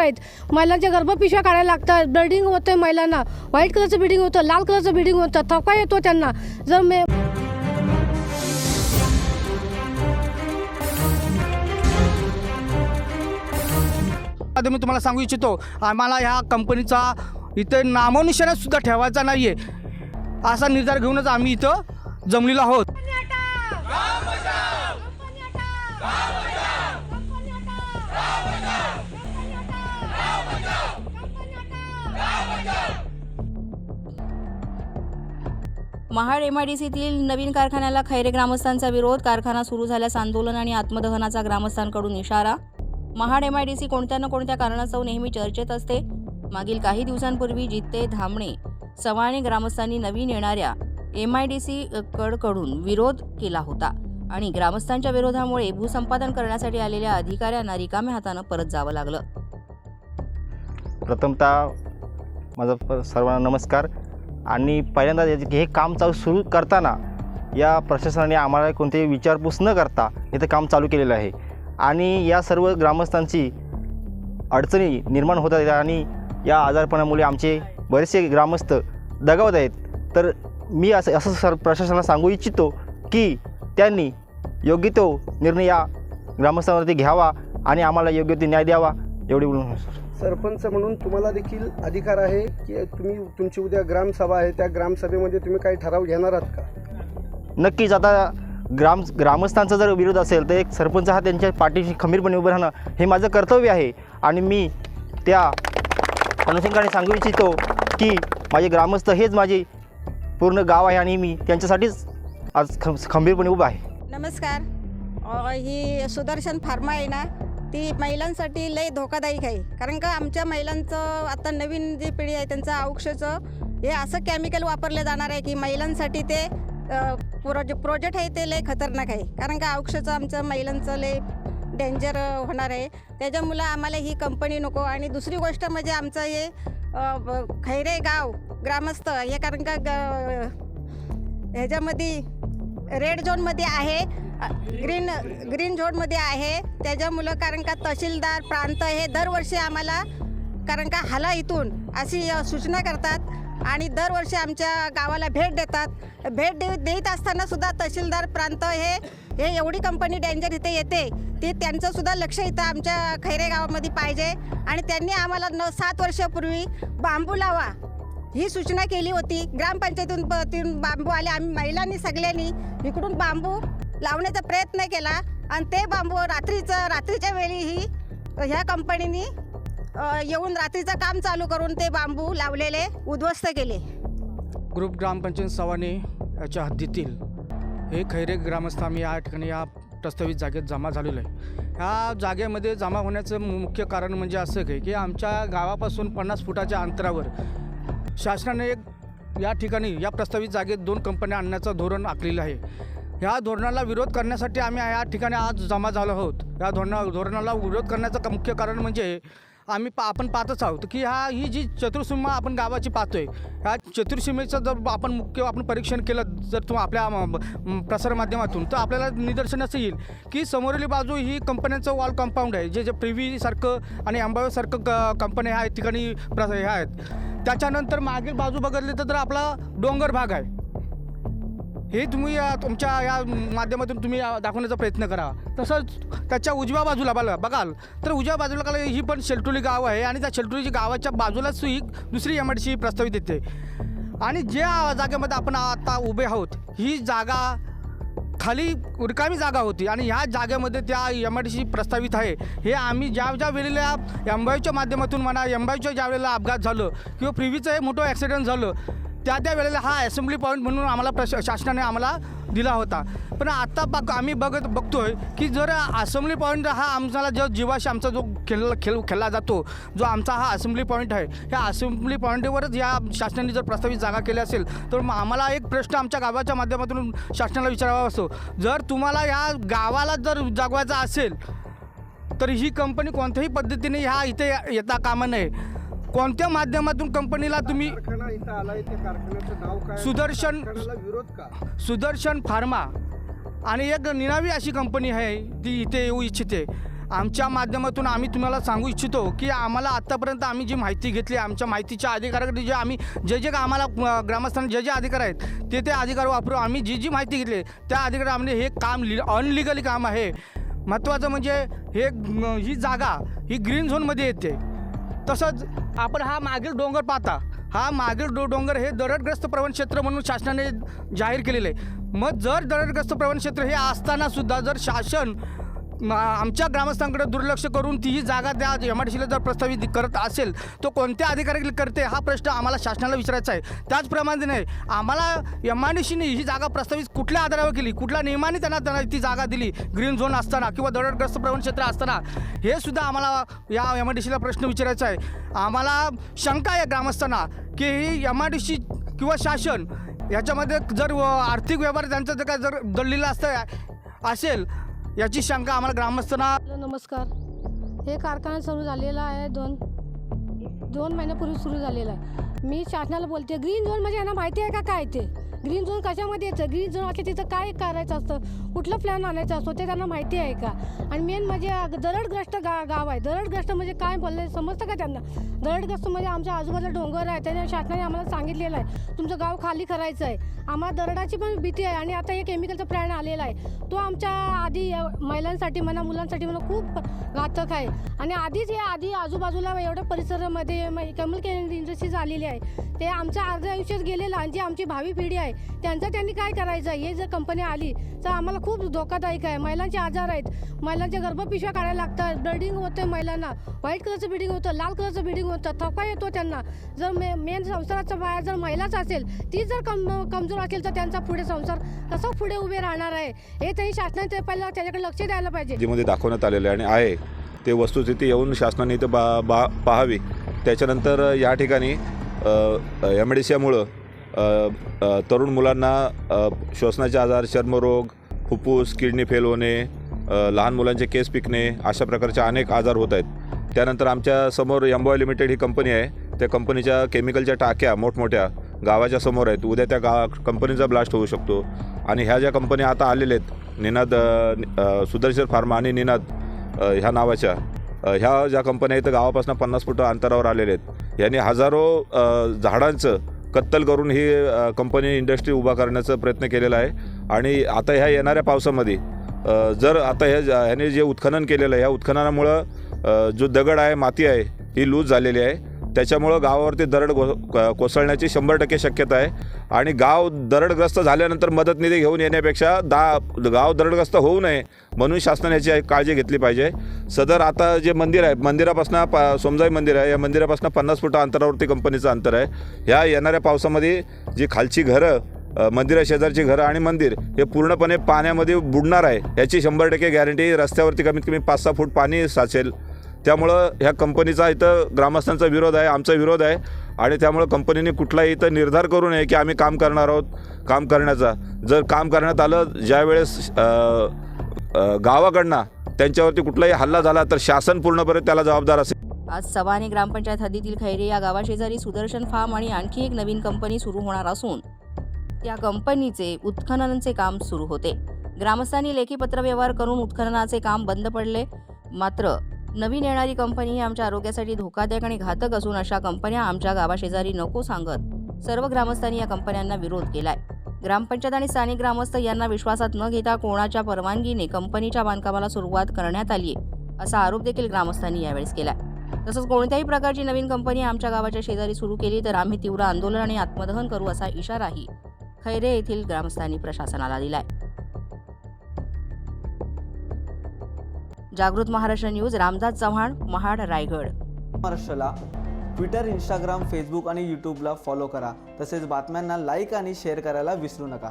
आहेत. महिलांच्या गर्भपिशव्या काढायला लागतात. ब्लिडिंग होतं आहे महिलांना. व्हाईट कलरचं ब्लिडिंग होतं लाल कलरचं ब्लिडिंग होतं. थकवा येतो त्यांना. जर मे आता मी तुम्हाला सांगू इच्छितो आम्हाला ह्या कंपनीचा इथे नामोनिशाणा सुद्धा ठेवायचा नाही आहे असा निर्धार घेऊनच आम्ही इथं जमलेलो आहोत. महाड एमआयडीसीतील नवीन कारखान्याला खैरे ग्रामस्थांचा विरोध कारखाना सुरू झाल्यास आंदोलन आणि आत्मदहनाचा ग्रामस्थांकडून इशारा. महाड एमआयडीसी कोणत्या ना कोणत्या कारणास्तव नेहमी चर्चेत असते? मागील काही दिवसांपूर्वी जिते धामणे सवाणे ग्रामस्थांनी नवीन येणाऱ्या एमआयडीसी कडकडून विरोध केला होता आणि ग्रामस्थांच्या विरोधामुळे भूसंपादन करण्यासाठी आलेल्या अधिकाऱ्यांना रिकाम्या हातानं परत जावं लागलं. प्रथमतः माझा प- सर्वांना नमस्कार. आणि पहिल्यांदा हे काम चालू सुरू करताना या प्रशासनाने आम्हाला कोणतेही विचारपूस न करता इथं काम चालू केलेलं आहे. आणि या सर्व ग्रामस्थांची अडचणी निर्माण होत आहेत आणि या आजारपणामुळे आमचे बरेचसे ग्रामस्थ दगावत आहेत. तर मी असं असं सर प्रशासनाला सांगू इच्छितो की त्यांनी योग्य तो निर्णय या ग्रामस्थांवरती घ्यावा आणि आम्हाला योग्य ते न्याय द्यावा. एवढी बोलून सरपंच म्हणून तुम्हाला देखील अधिकार आहे की तुम्ही तुमची उद्या ग्रामसभा आहे त्या ग्रामसभेमध्ये तुम्ही काही ठराव घेणार आहात का? नक्कीच आता ग्राम ग्रामस्थांचा जर विरोध असेल तर एक सरपंच हा त्यांच्या पाठीशी खंबीरपणे उभं राहणं हे माझं कर्तव्य आहे. आणि मी त्या अनुषंगाने सांगू इच्छितो की माझे ग्रामस्थ हेच माझे पूर्ण गाव आहे आणि मी त्यांच्यासाठीच आज ख खंबीरपणे उभा आहे. नमस्कार. ही सुदर्शन फार्मा आहे ना? ती महिलांसाठी लय धोकादायक आहे. कारण का आमच्या महिलांचं आता नवीन जी पिढी आहे त्यांचं औक्षचं हे असं केमिकल वापरलं जाणार आहे की महिलांसाठी ते प्रोजे प्रोजेक्ट आहे ते लय खतरनाक आहे. कारण का औक्षचं आमचं महिलांचं लय डेंजर होणार आहे. त्याच्यामुळं आम्हाला ही कंपनी नको. आणि दुसरी गोष्ट म्हणजे आमचं हे खैरे गाव ग्रामस्थ हे कारण का ग- ह्याच्यामध्ये रेड झोनमध्ये आहे. ग्रीन ग्रीन झोनमध्ये आहे. त्याच्यामुळं कारण का तहसीलदार प्रांत हे दरवर्षी आम्हाला कारण का हाला इथून अशी सूचना करतात आणि दरवर्षी आमच्या गावाला भेट देतात. भेट दे देत असतानासुद्धा तहसीलदार प्रांत हे हे एवढी कंपनी डेंजर इथे येते ती त्यांचंसुद्धा लक्ष इथं आमच्या खैरे गावामध्ये पाहिजे. आणि त्यांनी आम्हाला न सात वर्षापूर्वी बांबू लावा ही सूचना केली होती. ग्रामपंचायतीतून बांबू आले. आम्ही महिलांनी सगळ्यांनी इकडून बांबू लावण्याचा प्रयत्न केला. आणि ते बांबू रात्रीचं रात्रीच्या वेळी ही ह्या कंपनीनी येऊन रात्रीचं काम चालू करून ते बांबू लावलेले उद्ध्वस्त केले. ग्रुप ग्रामपंचायत सवानी याच्या हद्दीतील हे खैरे ग्रामस्थ आम्ही या ठिकाणी या प्रस्तावित जागेत जमा झालेलो आहे. ह्या जागेमध्ये जमा होण्याचं मु- मुख्य कारण म्हणजे असं काही की आमच्या गावापासून पन्नास फुटाच्या अंतरावर शासनाने एक या ठिकाणी या प्रस्तावित जागेत दोन कंपन्या आणण्याचं धोरण आखलेलं आहे. ह्या धोरणाला विरोध करण्यासाठी आम्ही या ठिकाणी आज जमा झालो आहोत. या धोरणा धोरणाला विरोध करण्याचं मुख्य कारण म्हणजे आम्ही पा आपण पाहतच आहोत की ह्या ही जी चतुर्सीमा आपण गावाची पाहतोय ह्या चतुर्सीमेचं जर आपण मुख्य आपण परीक्षण केलं जर तुम्ही आपल्या प्रसारमाध्यमातून तर आपल्याला निदर्शन असं येईल की समोरील बाजू ही कंपन्यांचं वॉल कंपाऊंड आहे जे जे प्रिव्हीसारखं आणि अंबावेसारखं क कंपन्या ह्या ठिकाणी प्र हे आहेत. त्याच्यानंतर मागील बाजू बघितली तर आपला डोंगर भाग आहे. हे तुम्ही या तुमच्या या माध्यमातून तुम्ही दाखवण्याचा प्रयत्न करा. तसंच त्याच्या उजव्या बाजूला बघा बघाल तर उजव्या बाजूला का ही पण शेलटुली गाव आहे आणि त्या शेलटुलीची गावाच्या बाजूलाच ही दुसरी एम आय डी सी प्रस्तावित येते. आणि ज्या जागेमध्ये आपण आता उभे आहोत ही जागा खाली रिकामी जागा होती आणि ह्या जागेमध्ये त्या एम आय डी सी प्रस्तावित आहे. हे आम्ही ज्या ज्या वेळेला एम्बाईच्या माध्यमातून म्हणा एम्बाईच्या ज्या वेळेला अपघात झालं किंवा प्रिव्हीचं हे मोठं ॲक्सिडेंट झालं त्या त्या वेळेला हा असेंब्ली पॉईंट म्हणून आम्हाला प्रश शासनाने आम्हाला दिला होता. पण आत्ता बघ आम्ही बघत बघतोय की जर असेंब्ली पॉईंट हा आमचा जो जीवाशी आमचा जो खेळ खेळ खेळला जातो जो आमचा हा असेंब्ली पॉईंट आहे ह्या असेंब्ली पॉईंटवरच या शासनाने जर प्रस्तावित जागा केली असेल तर मग आम्हाला एक प्रश्न आमच्या गावाच्या माध्यमातून शासनाला विचारावा असतो. जर तुम्हाला या गावाला जर जागवायचा असेल तर ही कंपनी कोणत्याही पद्धतीने ह्या इथे येता कामा नये. कोणत्या माध्यमातून कंपनीला तुम्ही इथं आलाय त्या कारखान्याचं नाव काय? सुदर्शन- कारखान्याला विरोध का? सुदर्शन फार्मा. आणि एक निनावी अशी कंपनी आहे ती इथे येऊ इच्छिते. आमच्या माध्यमातून आम्ही तुम्हाला सांगू इच्छितो की आम्हाला आत्तापर्यंत आम्ही जी माहिती घेतली आमच्या माहितीच्या अधिकाराकडे जे आम्ही जे जे आम्हाला अ, ग्रामस्थांना जे जे अधिकार आहेत ते ते अधिकार वापरून आम्ही जी जी माहिती घेतली त्या अधिकारामध्ये हे काम लि अनलिगली काम आहे. महत्त्वाचं म्हणजे हे ही जागा ही ग्रीन झोनमध्ये येते. तसंच आपण हा मागील डोंगर पाहता. हा मागील डो डोंगर हे दरडग्रस्त प्रवण क्षेत्र म्हणून शासनाने जाहीर केलेलं आहे. मग जर दरडग्रस्त प्रवण क्षेत्र हे असतानासुद्धा जर शासन आमच्या ग्रामस्थांकडे दुर्लक्ष करून ती ही जागा त्या एम आय डी सीला जर प्रस्तावित करत असेल तो कोणत्या अधिकारी करते हा प्रश्न आम्हाला शासनाला विचारायचा आहे. त्याचप्रमाणे नाही आम्हाला एम आय डी सीने ही जागा प्रस्तावित कुठल्या आधारावर केली? कुठल्या नियमाने त्यांना त्यांना ती जागा दिली? ग्रीन झोन असताना किंवा दरडग्रस्त प्रवण क्षेत्र असताना? हे सुद्धा आम्हाला या एम आय डी सीला प्रश्न विचारायचा आहे. आम्हाला शंका आहे ग्रामस्थांना की ही एम आय डी सी किंवा शासन याच्यामध्ये जर आर्थिक व्यवहार त्यांचं जर काय जर दडलेला असतं असेल याची शंका आम्हाला ग्रामस्थांना हॅलो, नमस्कार. हे कारखाना सुरू झालेला आहे दोन दोन महिन्यापूर्वी सुरू झालेला आहे. मी शासनाला बोलते ग्रीन झोन म्हणजे यांना माहिती आहे का? काय ते? ग्रीन झोन कशामध्ये येतं? ग्रीन झोन असं तिथं काय करायचं असतं? कुठलं प्लॅन आणायचं असतो? ते त्यांना माहिती आहे का? आणि मेन म्हणजे दरडग्रस्त गा गाव आहे. दरडग्रस्त म्हणजे काय बोलले समजतं का त्यांना? दरडग्रस्त म्हणजे आमच्या आजूबाजूला डोंगर आहे. त्याने शासनाने आम्हाला सांगितलेलं आहे. तुमचं गाव खाली करायचं आहे. आम्हाला दरडाची पण भीती आहे. आणि आता हे केमिकलचा प्लॅन आलेला आहे. तो आमच्या आधी महिलांसाठी म्हणा मुलांसाठी म्हणा खूप घातक आहे. आणि आधीच हे आधी आजूबाजूला एवढ्या परिसरामध्ये कमल केन इंडस्ट्रीज आलेली आहे. ते आमच्या अर्ध्या आयुष्यात गेलेलं आणि जी आमची भावी पिढी आहे त्यांचं त्यांनी काय करायचं? हे जर कंपनी आली तर आम्हाला खूप धोकादायक आहे. महिलांचे आजार आहेत. महिलांच्या गर्भपिशव्या काढायला लागतात. ब्लडिंग होतं महिलांना. व्हाईट कलरचं बिडिंग होतं लाल कलरचं बिडिंग होतं. थकवा येतो त्यांना. जर मे मेन संसाराचा बाहेर जर महिलाच असेल ती जर कम कमजोर असेल तर त्यांचा पुढे संसार कसा पुढे उभे राहणार आहे? हे त्यांनी शासनाने ते पहिला त्याच्याकडे लक्ष द्यायला पाहिजे. मध्ये दाखवण्यात आलेलं आहे आणि आहे. ते वस्तुस्थिती येऊन शासनाने इथं बा बा पाहावी. त्याच्यानंतर या ठिकाणी एम डी सीमुळं तरुण मुलांना श्वसनाचे आजार चर्मरोग फुप्फूस किडनी फेल होणे लहान मुलांचे केस पिकणे अशा प्रकारचे अनेक आजार होत आहेत. त्यानंतर आमच्यासमोर लिमिटेड ही कंपनी आहे. त्या कंपनीच्या केमिकलच्या टाक्या मोठमोठ्या गावाच्या समोर आहेत. उद्या त्या गा कंपनीचा ब्लास्ट होऊ शकतो. आणि ह्या ज्या कंपन्या आता आलेल्या आहेत निनाद सुदर्शन फार्मा आणि निनाद ह्या नावाच्या ह्या ज्या कंपन्या आहेत गावापासून पन्नास फुट अंतरावर आलेल्या आहेत. यांनी हजारो झाडांचं कत्तल करून ही कंपनी इंडस्ट्री उभा करण्याचा प्रयत्न केलेला आहे. आणि आता ह्या येणाऱ्या पावसामध्ये जर आता ह्या ह्याने जे उत्खनन केलेलं आहे ह्या उत्खननामुळं जो दगड आहे माती आहे ही लूज झालेली आहे. त्याच्यामुळं गावावरती दरड को कोसळण्याची शंभर टक्के शक्यता आहे. आणि गाव दरडग्रस्त झाल्यानंतर मदत निधी घेऊन येण्यापेक्षा दा गाव दरडग्रस्त होऊ नये म्हणून शासनाने याची काळजी घेतली पाहिजे. सदर आता जे मंदिर आहे मंदिरापासून प सोमजाई मंदिर आहे या मंदिरापासून पन्नास फुट अंतरावरती कंपनीचं अंतर आहे. ह्या येणाऱ्या पावसामध्ये जी खालची घरं मंदिरा शेजारची घरं आणि मंदिर हे पूर्णपणे पाण्यामध्ये बुडणार आहे याची शंभर टक्के गॅरंटी रस्त्यावरती कमीत कमी पाच सहा फूट पाणी साचेल. त्यामुळं ह्या कंपनीचा इथं ग्रामस्थांचा विरोध आहे आमचा विरोध आहे. आणि त्यामुळं कंपनीने कुठलाही इथं निर्धार करू नये की आम्ही काम करणार आहोत काम करण्याचा. जर काम करण्यात आलं ज्यावेळेस गावाकडनं त्यांच्यावरती कुठलाही हल्ला झाला तर शासन पूर्णपणे त्याला जबाबदार असेल. आज सवाने ग्रामपंचायत हद्दीतील खैरे या गावाशेजारी सुदर्शन फार्म आणि आणखी एक नवीन कंपनी सुरू होणार असून त्या कंपनीचे उत्खननाचे काम सुरू होते. ग्रामस्थांनी लेखी पत्रव्यवहार करून उत्खननाचे काम बंद पडले. मात्र नवीन येणारी कंपनी ही आमच्या आरोग्यासाठी धोकादायक आणि घातक असून अशा कंपन्या आमच्या गावाशेजारी नको सांगत सर्व ग्रामस्थांनी या कंपन्यांना विरोध केलाय. ग्रामपंचायत आणि स्थानिक ग्रामस्थ यांना विश्वासात न घेता कोणाच्या परवानगीने कंपनीच्या बांधकामाला सुरुवात करण्यात आली असा आरोप देखील ग्रामस्थांनी यावेळेस केलाय. तसंच कोणत्याही प्रकारची नवीन कंपनी आमच्या गावाच्या शेजारी सुरू केली तर आम्ही तीव्र आंदोलन आणि आत्मदहन करू असा इशाराही खैरे येथील ग्रामस्थांनी प्रशासनाला दिलाय. जागृत महाराष्ट्र न्यूज रामदास चव्हाण महाड रायगड. महाराष्ट्राला ट्विटर इंस्टाग्राम फेसबुक आणि यूट्यूबला फॉलो करा. तसेच बातम्यांना लाईक आणि शेअर करायला विसरू नका.